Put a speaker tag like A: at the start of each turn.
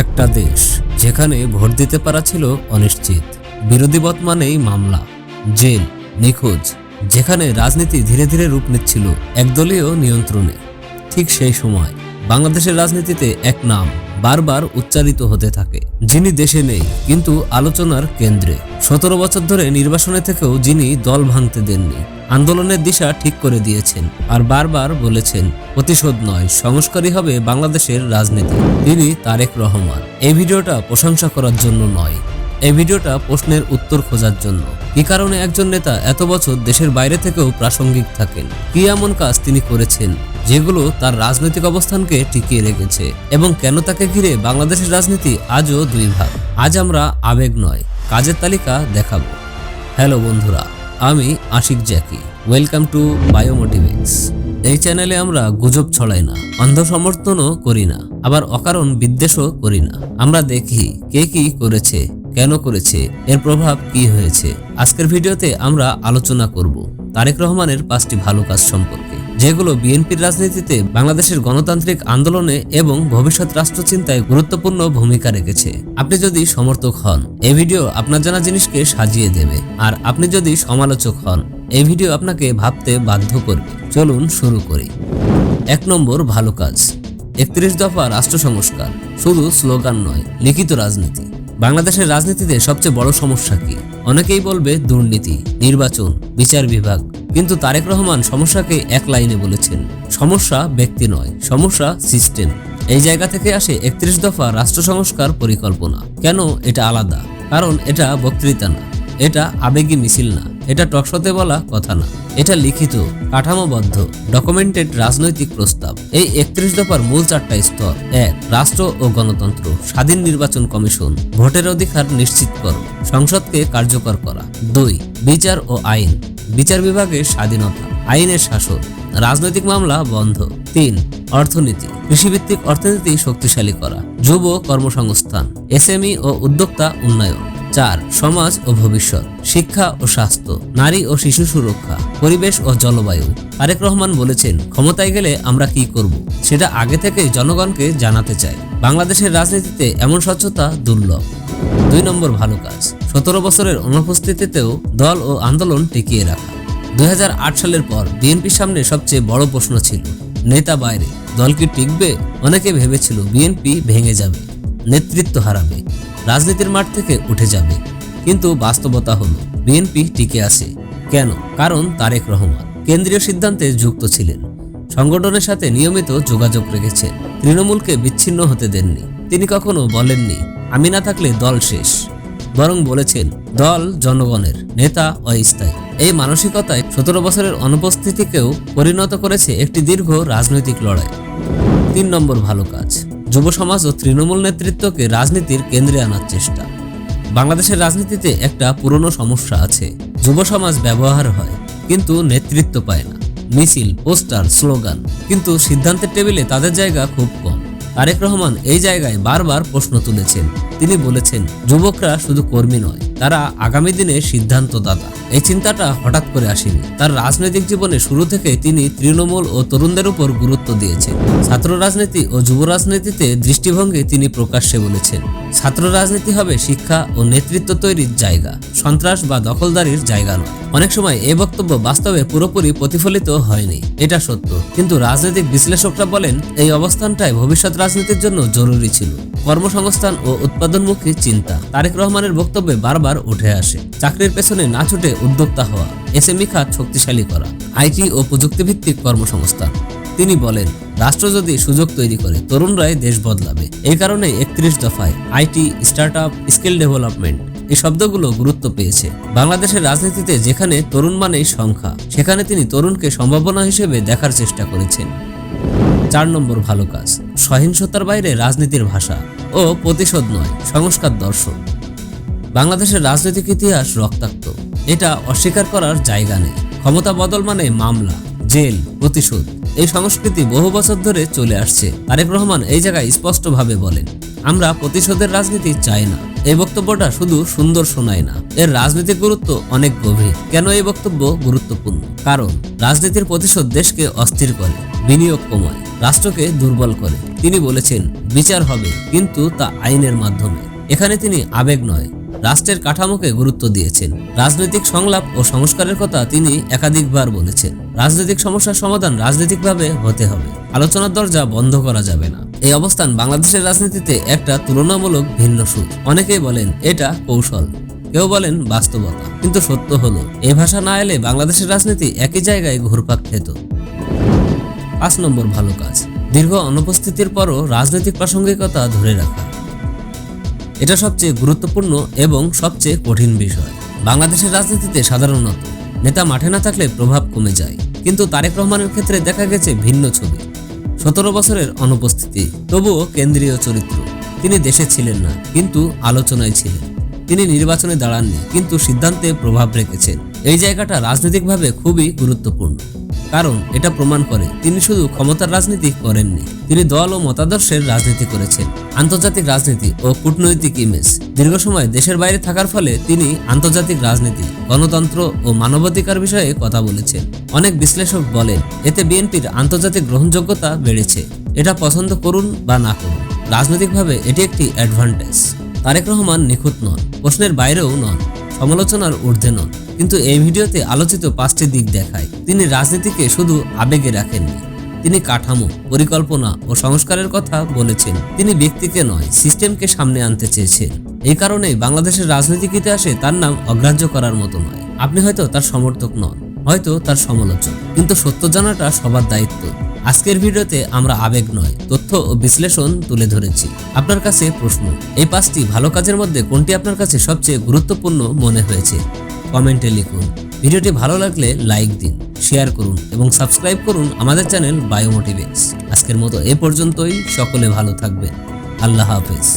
A: একটা দেশ, যেখানে ভোট দিতে পারা ছিল অনিশ্চিত। বিরোধী বত মানেই মামলা, জেল, নিখোঁজ, যেখানে রাজনীতি ধীরে ধীরে রূপ নিচ্ছিল একদলীয় নিয়ন্ত্রণে। ঠিক সেই সময় বাংলাদেশের রাজনীতিতে এক নাম বারবার উচ্চারিত হতে থাকে, যিনি দেশে নেই, কিন্তু আলোচনার কেন্দ্রে। সতেরো বছর ধরে নির্বাসনে থেকেও যিনি দল ভাঙতে দেননি, আন্দোলনের দিশা ঠিক করে দিয়েছেন আর বারবার বলেছেন, প্রতিশোধ নয়, সংস্কারই হবে বাংলাদেশের রাজনীতি। তিনি তারেক রহমান। এই ভিডিওটা প্রশংসা করার জন্য নয়, এই ভিডিওটা প্রশ্নের উত্তর খোঁজার জন্য। কি কারণে একজন নেতা এত বছর দেশের বাইরে থেকেও প্রাসঙ্গিক থাকেন? কি এমন কাজ তিনি করেছেন? যেগুলো তার রাজনৈতিক অবস্থানকে টিকিয়ে রেখেছে এবং কেন তাকে ঘিরে বাংলাদেশের রাজনীতি আজও দুই ভাগ আজ আমরা আবেগ নয়, কাজের তালিকা দেখাবো। হ্যালো বন্ধুরা, আমি আশিক জ্যাকি। ওয়েলকাম টু বায়োমোটিভেক্স এই চ্যানেলে আমরা গুজব ছড়াই না অন্ধ সমর্থনও করি না, আবার অকারণ বিদ্বেষও করি না। আমরা দেখি কে কি করেছে, কেন করেছে, এর প্রভাব কি হয়েছে। আজকের ভিডিওতে আমরা আলোচনা করব তারেক রহমানের পাঁচটি ভালো কাজ সম্পর্কে। যেগুলো বিএনপির রাজনীতিতে বাংলাদেশের গণতান্ত্রিক আন্দোলনে এবং ভবিষ্যৎ রাষ্ট্র চিন্তায় গুরুত্বপূর্ণ ভূমিকা রেখেছে। আপনি যদি সমর্থক হন, এই ভিডিও আপনার জানা জিনিসকে সাজিয়ে দেবে। আর আপনি যদি সমালোচক হন, এই ভিডিও আপনাকে ভাবতে বাধ্য করবে। চলুন শুরু করি। এক নম্বর, ভালো কাজ। একত্রিশ দফা রাষ্ট্র সংস্কার। শুধু স্লোগান নয়, লিখিত রাজনীতি। বাংলাদেশের রাজনীতিতে সবচেয়ে বড় সমস্যা কি? অনেকেই বলবে দুর্নীতি, নির্বাচন, বিচার বিভাগ। কিন্তু তারেক রহমান সমস্যাকে এক লাইনে বলেছেন। সমস্যা ব্যক্তি নয়, সমস্যা সিস্টেম এই জায়গা থেকে আসে একত্রিশ দফা রাষ্ট্র সংস্কার পরিকল্পনা। কেন এটা আলাদা? কারণ এটা বক্তৃতা না। এটা আবেগী মিছিল না। এটা টকশোতে বলা কথা না। এটা লিখিত, কাঠামোবদ্ধ ডকুমেন্টেড রাজনৈতিক প্রস্তাব। এই একত্রিশ দফার মূল চারটা স্তর এক, রাষ্ট্র ও গণতন্ত্র, স্বাধীন নির্বাচন কমিশন, ভোটের অধিকার নিশ্চিত কর, সংসদকে কার্যকর করা। দুই, বিচার ও আইন। বিচার বিভাগের স্বাধীনতা, আইনের শাসন, রাজনৈতিক মামলা বন্ধ। তিন, অর্থনীতি, কৃষিভিত্তিক অর্থনীতি শক্তিশালী করা, যুব কর্মসংস্থান, এসএমই ও উদ্যোক্তা উন্নয়ন। চার, সমাজ ও ভবিষ্যৎ, শিক্ষা ও স্বাস্থ্য, নারী ও শিশু সুরক্ষা, পরিবেশ ও জলবায়ু। তারেক রহমান বলেছেন, ক্ষমতায় গেলে আমরা কি করব? সেটা আগে থেকে জনগণকে জানাতে চাই। বাংলাদেশের রাজনীতিতে এমন স্বচ্ছতা দুর্লভ। দুই নম্বর ভালো কাজ। সতেরো বছরের অনুপস্থিতিতেও দল ও আন্দোলন টিকিয়ে রাখা। দুই হাজার আট সালের পর বিএনপির সামনে সবচেয়ে বড় প্রশ্ন ছিল, নেতা বাইরে, দল কি টিকবে? অনেকে ভেবেছিল বিএনপি ভেঙে যাবে, নেতৃত্ব হারাবে, রাজনীতির মাঠ থেকে উঠে যাবে। কিন্তু বাস্তবতা হলো, বিএনপি টিকে আছে। কেন? কারণ তারেক রহমান কেন্দ্রীয় সিদ্ধান্তে যুক্ত ছিলেন। সংগঠনের সাথে নিয়মিত যোগাযোগ রেখেছেন। তৃণমূলকে বিচ্ছিন্ন হতে দেননি। তিনি কখনো বলেননি আমি না থাকলে দল শেষ। বরং বলেছেন, দল জনগণের, নেতা অস্থায়ী। এই মানসিকতায় সতেরো বছরের অনুপস্থিতিকেও পরিণত করেছে একটি দীর্ঘ রাজনৈতিক লড়াই। তিন নম্বর ভালো কাজ, যুব সমাজ ও তৃণমূল নেতৃত্বকে রাজনীতির কেন্দ্রে আনার চেষ্টা। বাংলাদেশের রাজনীতিতে একটা পুরনো সমস্যা আছে। যুব সমাজ ব্যবহার হয়, কিন্তু নেতৃত্ব পায় না। মিছিল, পোস্টার, স্লোগান, কিন্তু সিদ্ধান্তের টেবিলে তাদের জায়গা খুব কম। তারেক রহমান এই জায়গায় বারবার প্রশ্ন তুলেছেন তিনি বলেছেন যুবকরা শুধু কর্মী নয় তারা আগামী দিনে সিদ্ধান্তদাতা। এই চিন্তাটা হঠাৎ করে আসেনি। তার রাজনৈতিক জীবনে শুরু থেকে তিনি তৃণমূল ও তরুণদের উপর গুরুত্ব দিয়েছেন। ছাত্র রাজনীতি ও যুব রাজনীতিতে দৃষ্টিভঙ্গি তিনি প্রকাশ্যে বলেছেন। ছাত্র রাজনীতি হবে শিক্ষা ও নেতৃত্ব তৈরির জায়গা, সন্ত্রাস বা দখলদারির জায়গা নয়। অনেক সময় এই বক্তব্য বাস্তবে পুরোপুরি প্রতিফলিত হয়নি, এটা সত্য। কিন্তু রাজনৈতিক বিশ্লেষকরা বলেন, এই অবস্থানটাই ভবিষ্যৎ রাজনীতির জন্য জরুরি ছিল। কর্মসংস্থান ও উৎপাদনমুখী চিন্তা, তারেক রহমানের বক্তব্যে বারবার উঠে আসে। চাকরির পেছনে না ছুটে উদ্যোক্তা হওয়া, এসএমই খাত শক্তিশালী করা, আইটি ও প্রযুক্তিভিত্তিক কর্মসংস্থান। তিনি বলেন, রাষ্ট্র যদি সুযোগ তৈরি করে, তরুণরাই দেশ বদলাবে। এই কারণে একত্রিশ দফায় IT start up skill development এই শব্দগুলো গুরুত্ব পেয়েছে। বাংলাদেশের রাজনীতিতে যেখানে তরুণ মানেই সংখ্যা, সেখানে তিনি তরুণকে সম্ভাবনা হিসেবে দেখার চেষ্টা করেছেন। চার নম্বর ভালো কাজ, সহিংসতার বাইরে রাজনীতির ভাষা ও প্রতিশোধ নয়, সংস্কার দর্শন। বাংলাদেশের রাজনৈতিক ইতিহাস রক্তাক্ত। এটা অস্বীকার করার জায়গা নেই। ক্ষমতা বদল মানে মামলা, জেল, প্রতিশোধ। এই সংস্কৃতি বহু বছর ধরে চলে আসছে। তারেক রহমান এই জায়গায় স্পষ্টভাবে বলেন, আমরা প্রতিশোধের রাজনীতি চাই না। এই বক্তব্যটা শুধু সুন্দর শোনায় না। এর রাজনীতির গুরুত্ব অনেক গভীর। কেন এই বক্তব্য গুরুত্বপূর্ণ? কারণ রাজনীতির প্রতিশোধ দেশকে অস্থির করে, বিনিয়োগ কমায়, রাষ্ট্রকে দুর্বল করে। তিনি বলেছেন, বিচার হবে, কিন্তু তা আইনের মাধ্যমে। এখানে তিনি আবেগ নয় রাষ্ট্রের কাঠামোকে গুরুত্ব দিয়েছেন। রাজনৈতিক সংলাপ ও সংস্কারের কথা তিনি একাধিকবার বলেছেন। রাজনৈতিক সমস্যার সমাধান রাজনৈতিকভাবে হতে হবে। আলোচনার দরজা বন্ধ করা যাবে না। এই অবস্থান বাংলাদেশের রাজনীতিতে একটা তুলনামূলক ভিন্ন সুর। অনেকেই বলেন, এটা কৌশল। কেউ বলেন, বাস্তবতা। কিন্তু সত্য হলো, এ ভাষা না এলে বাংলাদেশের রাজনীতি একই জায়গায় ঘুরপাক খেত। পাঁচ নম্বর ভালো কাজ। দীর্ঘ অনুপস্থিতির পরও রাজনৈতিক প্রাসঙ্গিকতা ধরে রাখা। এটা সবচেয়ে গুরুত্বপূর্ণ এবং সবচেয়ে কঠিন বিষয়। বাংলাদেশের রাজনীতিতে সাধারণত নেতা মাঠে না থাকলে প্রভাব কমে যায়। কিন্তু তারেক রহমানের ক্ষেত্রে দেখা গেছে ভিন্ন ছবি। সতেরো বছরের অনুপস্থিতি, তবুও কেন্দ্রীয় চরিত্র। তিনি দেশে ছিলেন না, কিন্তু আলোচনায় ছিলেন। তিনি নির্বাচনে দাঁড়াননি, কিন্তু সিদ্ধান্তে প্রভাব রেখেছেন। এই জায়গাটা রাজনৈতিকভাবে খুবই গুরুত্বপূর্ণ। কারণ এটা প্রমাণ করে তিনি শুধু ক্ষমতার রাজনীতি করেননি, তিনি দল ও মতাদর্শের রাজনীতি করেছেন। আন্তর্জাতিক রাজনীতি ও কূটনৈতিক ইমেজ দীর্ঘ সময় দেশের বাইরে থাকার ফলে তিনি আন্তর্জাতিক রাজনীতি, গণতন্ত্র ও মানবাধিকার বিষয়ে কথা বলেছেন। অনেক বিশ্লেষক বলেন, এতে বিএনপির আন্তর্জাতিক গ্রহণযোগ্যতা বেড়েছে। এটা পছন্দ করুন বা না করুন। রাজনৈতিকভাবে এটি একটি অ্যাডভান্টেজ তারেক রহমান নিখুঁত নন, প্রশ্নের বাইরেও নন, সমালোচনার ঊর্ধ্বে নন। কিন্তু এই ভিডিওতে আলোচিত পাঁচটি দিক দেখায়। তিনি রাজনীতিকে শুধু আবেগে রাখেননি, তিনি কাঠামো, পরিকল্পনা ও সংস্কারের কথা বলেছেন। তিনি ব্যক্তিকে নয়, সিস্টেমকে সামনে আনতে চেয়েছেন। এই কারণে বাংলাদেশের রাজনৈতিক ইতিহাসে তার নাম অগ্রাহ্য করার মতো নয়। আপনি হয়তো তার সমর্থক নন, হয়তো তার সমালোচক, কিন্তু সত্য জানাটা সবার দায়িত্ব। আজকের ভিডিওতে আমরা আবেগ নয়, তথ্য ও বিশ্লেষণ তুলে ধরেছি। আপনার কাছে প্রশ্ন, এই পাঁচটি ভালো কাজের মধ্যে কোনটি আপনার কাছে সবচেয়ে গুরুত্বপূর্ণ মনে হয়েছে? কমেন্টে লিখুন। ভিডিওটি ভালো লাগলে লাইক দিন, শেয়ার করুন এবং সাবস্ক্রাইব করুন আমাদের চ্যানেল বায়োমোটিভেক্স আজকের মতো এ পর্যন্তই, সকলে ভালো থাকবেন। আল্লাহ হাফেজ।